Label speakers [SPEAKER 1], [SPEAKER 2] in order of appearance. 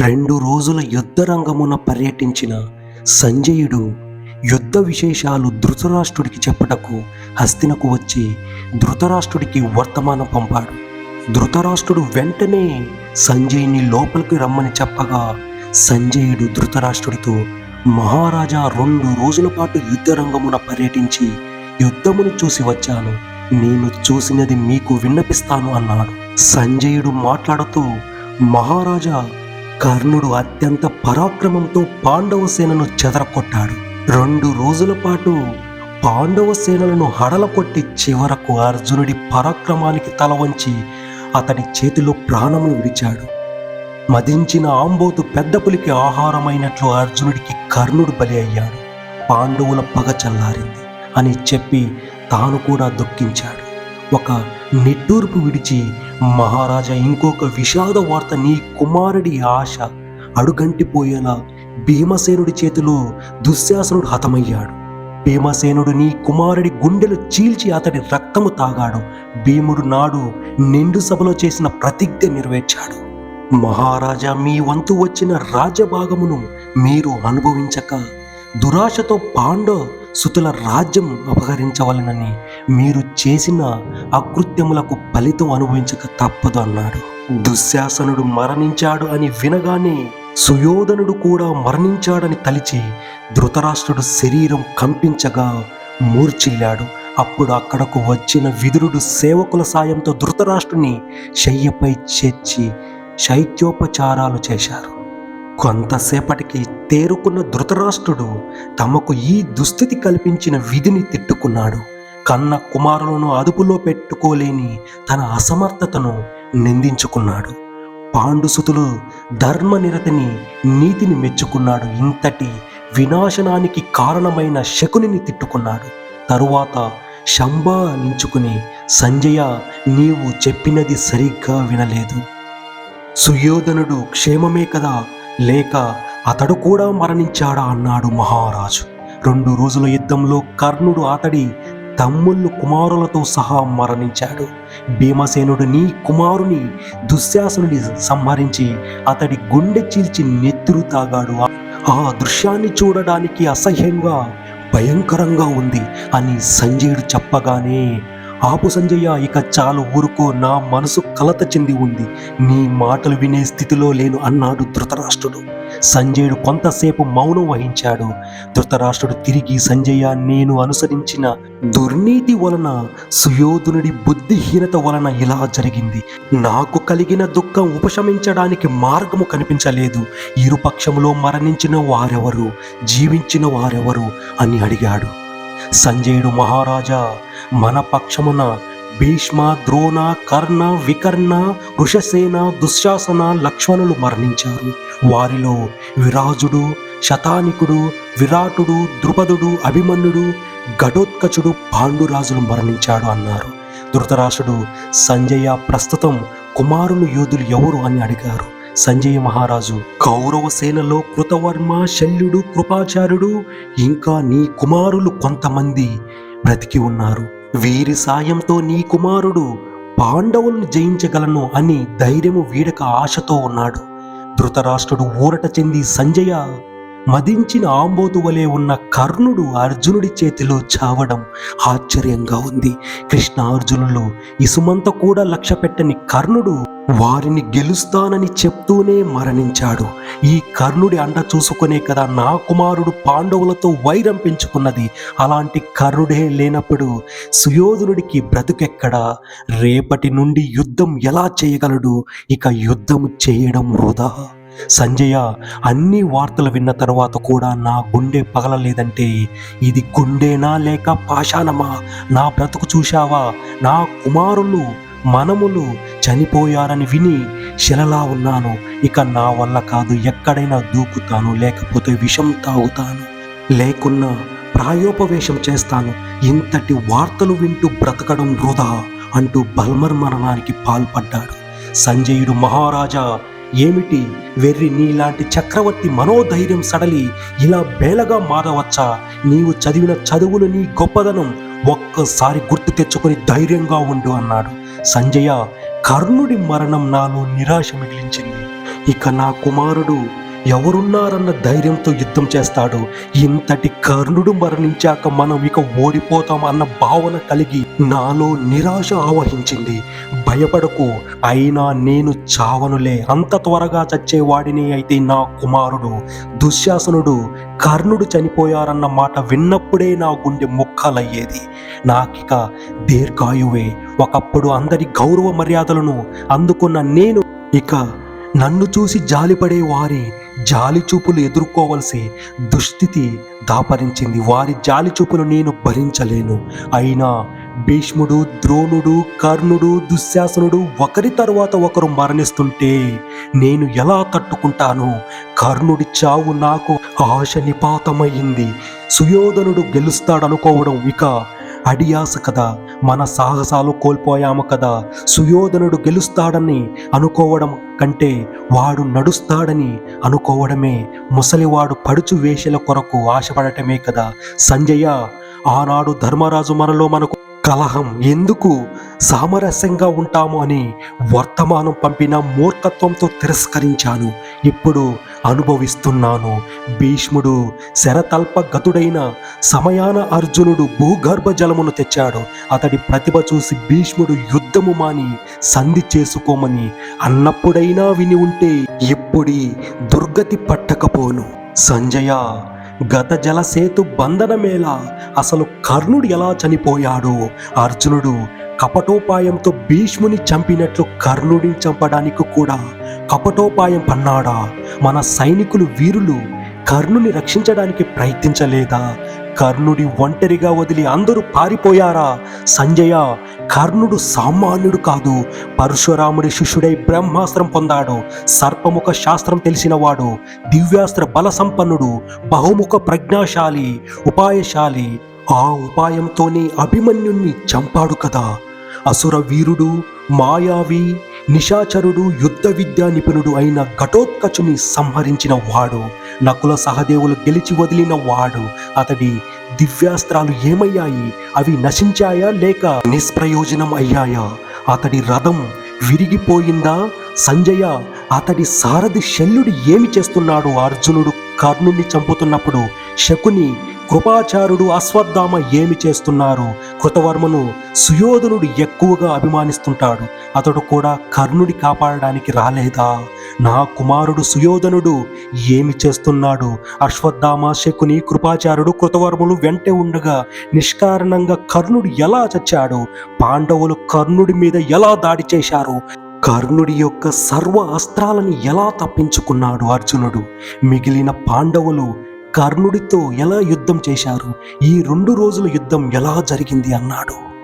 [SPEAKER 1] రెండు రోజుల యుద్ధరంగమున పర్యటించిన సంజయుడు యుద్ధ విశేషాలు ధృతరాష్ట్రుడికి చెప్పటకు హస్తినకు వచ్చి ధృతరాష్ట్రుడికి వర్తమానం పంపాడు. ధృతరాష్ట్రుడు వెంటనే సంజయుని లోపలికి రమ్మని చెప్పగా సంజయుడు ధృతరాష్ట్రుడితో మహారాజా రెండు రోజుల పాటు యుద్ధరంగమున పర్యటించి యుద్ధమును చూసి వచ్చాను. నేను చూసినది మీకు విన్నపిస్తాను అన్నాడు. సంజయుడు మాట్లాడుతూ మహారాజా కర్ణుడు అత్యంత పరాక్రమంతో పాండవ సేనను చెదరకొట్టాడు రెండు రోజుల పాటు పాండవ సేనలను హడలకొట్టి చివరకు అర్జునుడి పరాక్రమానికి తల వంచి అతడి చేతిలో ప్రాణము విడిచాడు. మదించిన ఆంబోతు పెద్ద పులికి ఆహారమైనట్లు అర్జునుడికి కర్ణుడు బలి అయ్యాడు. పాండవుల పగ చల్లారింది అని చెప్పి తాను కూడా దుఃఖించాడు. ఒక నిట్టూర్పు విడిచి మహారాజా ఇంకొక విషాద వార్త నీ కుమారుడి ఆశ. అడుగంటిపోయేలా భీమసేనుడి చేతిలో దుశ్శాసనుడు హతమయ్యాడు. భీమసేనుడు నీ కుమారుడి గుండెలు చీల్చి అతడి రక్తము తాగాడు. భీముడు నాడు నిండు సభలో చేసిన ప్రతిజ్ఞ నెరవేర్చాడు. మహారాజా మీ వంతు వచ్చిన రాజ్యభాగమును మీరు అనుభవించక దురాశతో పాండవ సుతుల రాజ్యం అపహరించవలనని మీరు చేసిన అకృత్యములకు ఫలితం అనుభవించక తప్పదు అన్నాడు. దుశ్శాసనుడు మరణించాడు అని వినగానే సుయోధనుడు కూడా మరణించాడని తలిచి ధృతరాష్ట్రుడు శరీరం కంపించగా మూర్చిల్లాడు అప్పుడు అక్కడకు వచ్చిన విదురుడు సేవకుల సాయంతో ధృతరాష్ట్రుని శయ్యపై చేర్చి శైత్యోపచారాలు చేశారు. కొంతసేపటికి తేరుకున్న ధృతరాష్ట్రుడు తమకు ఈ దుస్థితి కల్పించిన విధిని తిట్టుకున్నాడు. కన్న కుమారులను అదుపులో పెట్టుకోలేని తన అసమర్థతను నిందించుకున్నాడు. పాండుసుతులు ధర్మనిరతిని నీతిని మెచ్చుకున్నాడు. ఇంతటి వినాశనానికి కారణమైన శకునిని తిట్టుకున్నాడు. తరువాత శంభాలించుకుని సంజయ నీవు చెప్పినది సరిగ్గా వినలేదు. సుయోధనుడు క్షేమమే కదా లేక అతడు కూడా మరణించాడా అన్నాడు మహారాజు. రెండు రోజుల యుద్ధంలో కర్ణుడు అతడి తమ్ముళ్ళు కుమారులతో సహా మరణించాడు. భీమసేనుడు నీ కుమారుని దుశ్శాసనుడి సంహరించి అతడి గుండె చీల్చి నెత్తురు తాగాడు. ఆ దృశ్యాన్ని చూడడానికి అసహ్యంగా భయంకరంగా ఉంది అని సంజయుడు చెప్పగానే ఆపు సంజయ్య ఇక చాలు ఊరుకో నా మనసు కలత చెంది ఉంది. నీ మాటలు వినే స్థితిలో లేను అన్నాడు ధృతరాష్ట్రుడు. సంజయుడు కొంతసేపు మౌనం వహించాడు. ధృతరాష్ట్రుడు తిరిగి సంజయ నేను అనుసరించిన దుర్నీతి వలన సుయోధనుడి బుద్ధిహీనత వలన ఇలా జరిగింది. నాకు కలిగిన దుఃఖం ఉపశమించడానికి మార్గము కనిపించలేదు. ఇరుపక్షములో మరణించిన వారెవరు? జీవించిన వారెవరు? అని అడిగాడు. సంజయుడు మహారాజా మన పక్షమున భీష్మ ద్రోణ కర్ణ వికర్ణ వృషసేన దుశ్శాసన లక్ష్మణులు మరణించారు. వారిలో విరాజుడు శతానికుడు విరాటుడు ద్రుపదుడు అభిమన్యుడు ఘటోత్కచుడు పాండురాజులు మరణించాడు అన్నారు. ధృతరాష్ట్రుడు సంజయ ప్రస్తుతం కుమారులు యోధులు ఎవరు అని అడిగారు. సంజయ మహారాజు కౌరవ సేనలో కృతవర్మ శల్యుడు కృపాచార్యుడు ఇంకా నీ కుమారులు కొంతమంది బ్రతికి ఉన్నారు. వీరి సాయంతో నీ కుమారుడు పాండవులను జయించగలను అని ధైర్యము వీడక ఆశతో ఉన్నాడు. ధృతరాష్ట్రుడు ఊరట చెంది సంజయ మదించిన ఆంబోతు వలె ఉన్న కర్ణుడు అర్జునుడి చేతిలో చావడం ఆశ్చర్యంగా ఉంది. కృష్ణ అర్జునులు ఇసుమంత కూడా లక్ష్య పెట్టని కర్ణుడు వారిని గెలుస్తానని చెప్తూనే మరణించాడు. ఈ కర్ణుడి అండ చూసుకునే కదా నా కుమారుడు పాండవులతో వైరం పెంచుకున్నది. అలాంటి కర్ణుడే లేనప్పుడు సుయోధనుడికి బ్రతుకెక్కడా? రేపటి నుండి యుద్ధం ఎలా చేయగలడు? ఇక యుద్ధం చేయడం వృధా. సంజయ అన్ని వార్తలు విన్న తర్వాత కూడా నా గుండె పగలలేదంటే ఇది గుండెనా లేక పాషాణమా? నా బ్రతుకు చూశావా? నా కుమారులు మనములు చనిపోయారని విని శిలలా ఉన్నాను. ఇక నా వల్ల కాదు ఎక్కడైనా దూకుతాను లేకపోతే విషం తాగుతాను. లేకున్నా ప్రాయోపవేశం చేస్తాను. ఇంతటి వార్తలు వింటూ బ్రతకడం వృధా అంటూ బల్మర్ మరణానికి పాల్పడ్డాడు. సంజయుడు మహారాజా ఏమిటి వెర్రి నీలాంటి చక్రవర్తి మనోధైర్యం సడలి ఇలా బేలగా మారవచ్చా? నీవు చదివిన చదువులు నీ గొప్పదనం. ఒక్కసారి గుర్తు తెచ్చుకొని ధైర్యంగా ఉండు అన్నాడు. సంజయ కర్ణుడి మరణం నాలో నిరాశ మిగిలించింది. ఇక నా కుమారుడు ఎవరున్నారన్న ధైర్యంతో యుద్ధం చేస్తాడు ఇంతటి కర్ణుడు మరణించాక మనం ఇక ఓడిపోతాం అన్న భావన కలిగి నాలో నిరాశ ఆవహించింది. భయపడకు అయినా నేను చావనులే. అంత త్వరగా చచ్చేవాడిని అయితే నా కుమారుడు దుశ్శాసనుడు కర్ణుడు చనిపోయారన్న మాట విన్నప్పుడే నా గుండె ముక్కలయ్యేది. నాకిక దీర్ఘాయువే. ఒకప్పుడు అందరి గౌరవ మర్యాదలను అందుకున్న నేను ఇక నన్ను చూసి జాలిపడే వారి జాలి చూపులు ఎదుర్కోవలసి దుస్థితి దాపరించింది. వారి జాలి చూపులు నేను భరించలేను. అయినా భీష్ముడు ద్రోణుడు కర్ణుడు దుశ్శాసనుడు ఒకరి తరువాత ఒకరు మరణిస్తుంటే నేను ఎలా తట్టుకుంటాను? కర్ణుడి చావు నాకు ఆశ నిపాతమయ్యింది సుయోధనుడు గెలుస్తాడనుకోవడం ఇక అడియాస కదా. మన సాహసాలు కోల్పోయాము కదా. సుయోధనుడు గెలుస్తాడని అనుకోవడం కంటే వాడు నడుస్తాడని అనుకోవడమే. ముసలివాడు పడుచు వేషల కొరకు ఆశపడటమే కదా. సంజయ ఆనాడు ధర్మరాజు మనలో మనకు కలహం. ఎందుకు? సామరస్యంగా ఉంటాము అని వర్తమానం పంపిన మూర్ఖత్వంతో తిరస్కరించాను. ఇప్పుడు అనుభవిస్తున్నాను. భీష్ముడు శరతల్పగతుడైన సమయాన అర్జునుడు భూగర్భ జలమును తెచ్చాడు. అతడి ప్రతిభ చూసి భీష్ముడు యుద్ధము మాని సంధి చేసుకోమని అన్నప్పుడైనా విని ఉంటే ఎప్పుడీ దుర్గతి పట్టకపోను. సంజయ గత జలసేతు బంధనమేలా అసలు కర్ణుడు ఎలా చనిపోయాడు? అర్జునుడు కపటోపాయంతో భీష్ముని చంపినట్లు కర్ణుడిని చంపడానికి కూడా కపటోపాయం పన్నాడా? మన సైనికులు వీరులు కర్ణుని రక్షించడానికి ప్రయత్నించలేదా? కర్ణుడి ఒంటరిగా వదిలి అందరూ పారిపోయారా? సంజయ కర్ణుడు సామాన్యుడు కాదు. పరశురాముడి శిష్యుడై బ్రహ్మాస్త్రం పొందాడు. సర్పముఖ శాస్త్రం తెలిసినవాడు. దివ్యాస్త్ర బల సంపన్నుడు బహుముఖ ప్రజ్ఞాశాలి. ఉపాయశాలి. ఆ ఉపాయంతోనే అభిమన్యుణ్ణి చంపాడు కదా. అసుర వీరుడు మాయావి నిశాచరుడు యుద్ధ విద్యా నిపుణుడు అయిన ఘటోత్కచుని సంహరించిన వాడు నకుల సహదేవులు గెలిచి వదిలిన వాడు. అతడి దివ్యాస్త్రాలు ఏమయ్యాయి? అవి నశించాయా లేక నిష్ప్రయోజనం అయ్యాయా? అతడి రథం విరిగిపోయిందా? సంజయ అతడి సారథి శల్యుడు ఏమి చేస్తున్నాడు? అర్జునుడు కర్ణుని చంపుతున్నప్పుడు శకుని కృపాచారుడు అశ్వత్థామ ఏమి చేస్తున్నారు కృతవర్మను సుయోధనుడు ఎక్కువగా అభిమానిస్తుంటాడు. అతడు కూడా కర్ణుడి కాపాడడానికి రాలేదా? నా కుమారుడు సుయోధనుడు ఏమి చేస్తున్నాడు? అశ్వత్థామ శకుని కృపాచారుడు కృతవర్ములు వెంటే ఉండగా నిష్కారణంగా కర్ణుడు ఎలా చచ్చాడు? పాండవులు కర్ణుడి మీద ఎలా దాడి చేశారు? కర్ణుడి యొక్క సర్వ అస్త్రాలని ఎలా తప్పించుకున్నాడు అర్జునుడు? మిగిలిన పాండవులు కర్ణుడితో ఎలా యుద్ధం చేశారు? ఈ రెండు రోజుల యుద్ధం ఎలా జరిగింది అన్నాడు.